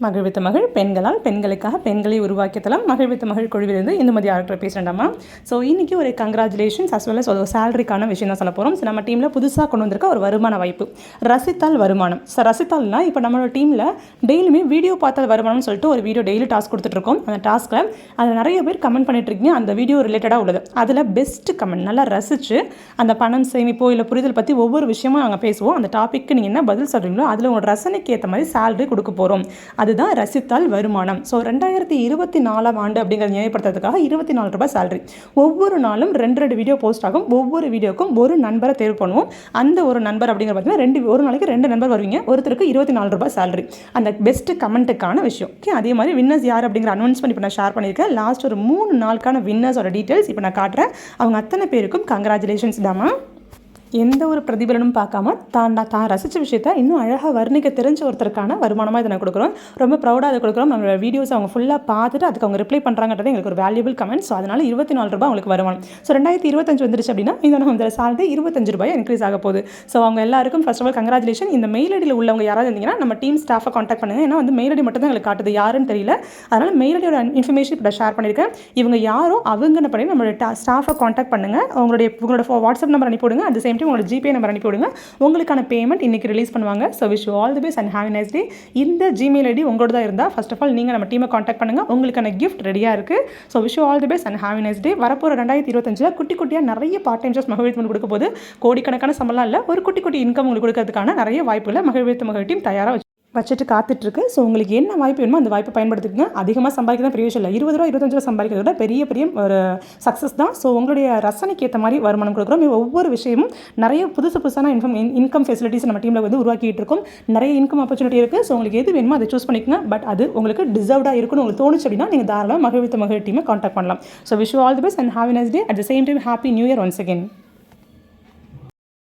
மகிழ்வித்த மகள் பெண்களால் பெண்களுக்காக பெண்களை உருவாக்கிய தளம் மகிழ்வித்த மகள் குழுவிலிருந்து இந்துமதி ஆர்டர் பேசுகிறேன்டாமா ஸோ இன்றைக்கி ஒரு கங்க்ராச்சுலேஷன்ஸ் அஸ் வெல் ஒரு சேலரிக்கான விஷயம் தான் சொல்ல போகிறோம் ஸோ நம்ம டீமில் புதுசாக கொண்டு வந்திருக்க ஒரு வருமான வாய்ப்பு. ரசித்தால் வருமானம். ஸோ ரசித்தால்னா இப்போ நம்மளோட டீமில் டெய்லியுமே வீடியோ பார்த்தால் வருமானம்னு சொல்லிட்டு ஒரு வீடியோ டெய்லி டாஸ்க் கொடுத்துட்ருக்கோம் அந்த டாஸ்க்கில் அதில் நிறைய பேர் கமெண்ட் பண்ணிட்டுருக்கீங்க அந்த வீடியோ ரிலேட்டடாக உள்ளது. அதில் பெஸ்ட் கமெண்ட் நல்லா ரசித்து அந்த பணம் சேமிப்போ இல்லை புரிதல் பற்றி ஒவ்வொரு விஷயமும் நாங்கள் பேசுவோம். அந்த டாப்பிக்கு நீங்கள் என்ன பதில் சொல்கிறீங்களோ அதில் உங்களோட ரசனைக்கு ஏற்ற மாதிரி சேலரி கொடுக்க போகிறோம் அதுதான் ரசித்தால் வருமானம். ஸோ ரெண்டாயிரத்தி இருபத்தி நாலாம் ஆண்டு அப்படிங்கிறத நினைவுபடுத்துறதுக்காக இருபத்தி நாலு ரூபாய் சேலரி ஒவ்வொரு நாளும் ரெண்டு ரெண்டு வீடியோ போஸ்ட் ஆகும். ஒவ்வொரு வீடியோக்கும் ஒரு நண்பரை தேர்வு பண்ணுவோம். அந்த ஒரு நண்பர் அப்படிங்கிற பார்த்தீங்கன்னா ரெண்டு ஒரு நாளைக்கு ரெண்டு நண்பர் வருவீங்க. ஒருத்தருக்கு இருபத்தி நாலு ரூபாய் சேலரி அந்த பெஸ்ட் கமெண்ட்டுக்கான விஷயம். ஓகே அதே மாதிரி வின்னர்ஸ் யார் அப்படிங்கிற அனௌன்ஸ்மெண்ட் இப்போ நான் ஷேர் பண்ணியிருக்கேன். லாஸ்ட் ஒரு மூணு நாளுக்கான வின்னர்ஸோட டீட்டெயில்ஸ் இப்போ நான் காட்டுறேன். அவங்க அத்தனை பேருக்கும் கங்க்ராச்சுலேஷன்ஸ் டாமா எந்த ஒரு பிரதிபலனும் பார்க்காம தான் தான் ரசித்த விஷயத்த இன்னும் அழகாக வர்ணிக்க தெரிஞ்ச ஒருத்தருக்கான வருமானமாக இதை நான் கொடுக்குறோம். ரொம்ப ப்ரௌடாக அதை கொடுக்குறோம். நம்மளோட வீடியோஸ் அவங்க ஃபுல்லாக பார்த்துட்டு அதுக்கு அவங்க ரிப்ளை பண்ணுறாங்கிறது எங்களுக்கு ஒரு வேல்யூபிள் கமெண்ட் ஸோ அதனால் இருபத்தி நாலு ரூபாய் அவங்களுக்கு வருமானம். ஸோ ரெண்டாயிரத்தி இருபத்தஞ்சு வந்துருச்சு அப்படின்னா இதோட அந்த சாலரி இருபத்தஞ்சு ரூபாய் இன்க்ரீஸ் ஆக போகுது. ஸோ அவங்க எல்லாருக்கும் ஃபர்ஸ்ட் ஆஃப் ஆல் கங்க்ராச்சுலேஷன் இந்த மெயில் ஐடியில் உள்ளவங்க யாராவது இருந்தீங்கன்னா நம்ம டீம் ஸ்டாஃபை காண்டாக்ட் பண்ணுங்கள் ஏன்னா வந்து மெயில் ஐடி மட்டும் தான் எங்களுக்கு காட்டுது. யாருன்னு தெரியல. அதனால் மெயில் ஐடியோட இன்ஃபர்மேஷன் இப்போ ஷேர் பண்ணியிருக்கேன். இவங்க யாரோ அவங்க பண்ணி நம்மளோட ஸ்டாஃபை காண்டாக்ட் பண்ணுங்கள் அவங்களுடைய உங்களோட வாட்ஸ்அப் நம்பர் அனுப்பிவிடுங்க அட் சேம் டைம் உங்களோட ஜிபே நம்பர் அனுப்பி விடுங்க. உங்களுக்கான பேமெண்ட் இன்றைக்கி ரிலீஸ் பண்ணுவாங்க. So wish all the best and have nice day இந்த ஜிமெயில் ஐடி உங்களோட தான் இருந்தால் ஃபர்ஸ்ட் ஆஃப் ஆல் நீங்கள் நம்ம டீமை காண்டாக்ட் பண்ணுங்கள் உங்களுக்கான கிஃப்ட் ரெடியாக இருக்குது so wish all the best and have nice day வரப்போகிற ரெண்டாயிரத்தி இருபத்தஞ்சில் குட்டி குட்டியாக நிறைய பார்ட் டைம் ஜாப்ஸ் மகிழ்ச்சி கொடுக்க போது கோடிக்கணக்கான சம்பளம் இல்லை ஒரு குட்டி குட்டி இன்கம் உங்களுக்கு கொடுக்கறதுக்கான நிறைய வாய்ப்புகளை. மகிழ்ச்சி மகிழ்ச்சியும் டீம் தயாராக வச்சுட்டு காத்துட்ருக்கு ஸோ உங்களுக்கு என்ன வாய்ப்பு வேணுமோ அந்த வாய்ப்பை பயன்படுத்திக்கங்க. அதிகமாக சம்பாதிக்க தான் பெரிய விஷயம் இல்லை. இருபது ரூபா இருபத்தஞ்சு ரூபா சம்பாதிக்கிறத விட பெரிய பெரிய ஒரு சக்ஸஸ் தான். ஸோ உங்களுடைய ரசனைக்கு ஏற்ற மாதிரி வருமானம் கொடுக்குறோம். ஒவ்வொரு விஷயமும் நிறைய புதுசு புதுசான இன்கம் இன்கம் ஃபெசிலிட்டிஸ் நம்ம டீமில் வந்து உருவாக்கிட்டு இருக்கோம் நிறைய இன்கம் ஆப்பர்ச்சுனிட்டி இருக்குது ஸோ உங்களுக்கு எது வேணுமோ அதை சூஸ் பண்ணிக்கங்க. பட் அது உங்களுக்கு டிசர்வ்டாக இருக்குன்னு உங்களுக்கு தோணுச்சு அப்படின்னா நீங்கள் தாராளமாக மகிழ்வித்த மகிழ் டீமை காண்டாக்ட் பண்ணலாம். So wish all the best and have nice day at the same time happy new year once again